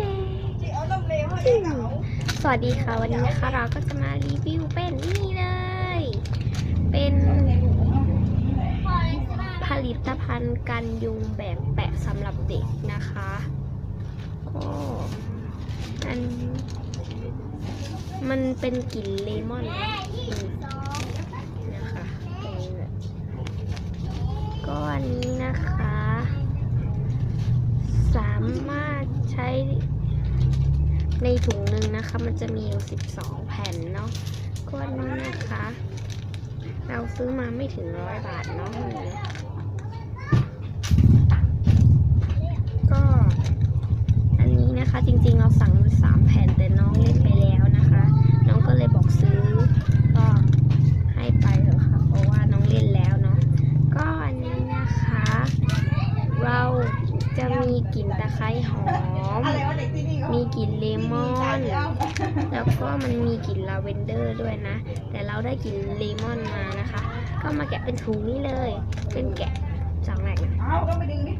ดสวัสดีค่ะวันนี้นะคะเราก็จะมารีวิวเป็นนี่เลย เป็นผลิตภัณฑ์กันยุงแบบแปะสำหรับเด็กนะคะก็อันมันเป็นกลิ่นเลมอนนะคะก็อันนี้นะคะ สามารถ ใช้ในถุงหนึ่งนะคะ มันจะมีอยู่ 12 แผ่นเนาะก้อนนี้นะคะ เราซื้อมาไม่ถึงร้อยบาทเนาะก็ อันนี้นะคะจริงๆเราสั่งมาสามแผ่นแต่น้องเล่นไปแล้วนะคะ น้องก็เลยบอกซื้อ ก็ให้ไปเถอะค่ะ เพราะว่าน้องเล่นแล้วเนาะก็อันนี้นะคะ เรา จะมีกลิ่นตะไคร้หอม มีกลิ่นเลมอน แล้วก็มันมีกลิ่นลาเวนเดอร์ด้วยนะ แต่เราได้กลิ่นเลมอนมานะคะ ก็มาแกะเป็นถุงนี้เลย เป็นแกะสองแหล่งนะเอาก็ไปดึงดิ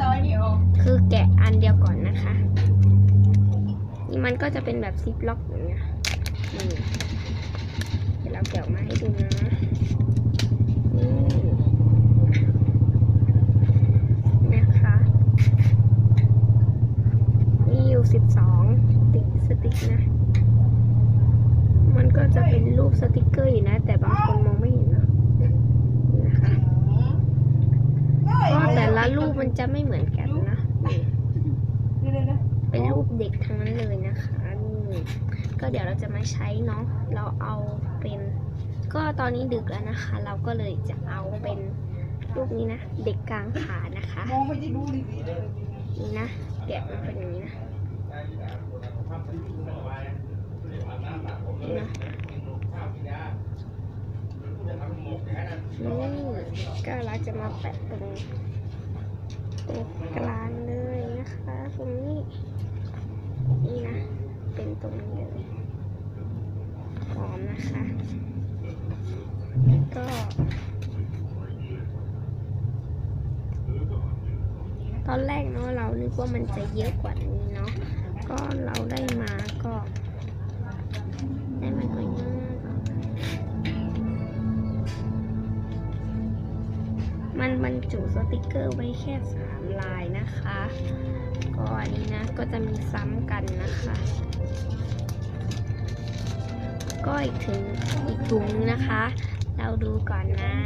ต่อยนี่ออกคือแกะอันเดียวก่อนนะคะ นี่มันก็จะเป็นแบบซิปล็อกอย่างเงี้ยนี่เดี๋ยวเราแกะออกมาให้ดูนะนี่นะคะ มีอยู่สิบสองติ๊กสติ๊กนะ มันก็ จะเป็นรูปสติกเกอร์อยู่นะ แต่บางคนมองไม่เห็นนะนี่นะคะก็แต่ละรูปมันจะไม่เหมือนกันนะเป็นรูปเด็กทั้งนั้นเลยนะคะนี่ก็เดี๋ยวเราจะมาใช้เนาะเราเอาเป็น ก็ตอนนี้ดึกแล้วนะคะ เราก็เลยจะเอาเป็นรูปนี้นะ เด็กกลางขานะคะนี่นะแกะมันเป็นอย่างนี้นะ นี่ก็เราจะมาแปะตรงตรงกลางเลยนะคะตรงนี้นี่นะ เป็นตรงนี้เลยหอมนะคะก็ตอนแรกเนาะเรานึกว่ามันจะเยอะกว่านี้เนาะก็เราได้ มันบรรจุสติกเกอร์ไว้แค่สามลายนะคะ ก็อันนี้นะก็จะมีซ้ำกันนะคะ ก็อีกถึงอีกถุงนึงนะคะ เราดูก่อนนะ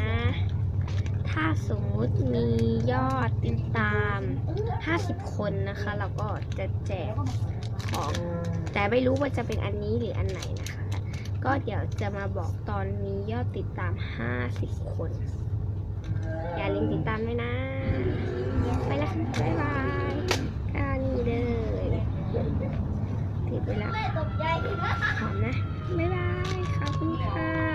ถ้าสมมุติมียอดติดตาม 50 คนนะคะ เราก็จะแจกของ แต่ไม่รู้ว่าจะเป็นอันนี้หรืออันไหนนะคะ ก็เดี๋ยวจะมาบอกตอนมียอดติดตาม 50 คน อนไว้นะ ไปแล้วะบ๊ายบายก็นี่เลยติดไปแล้วหอมนะ บ๊ายบาย ขอบคุณค่ะ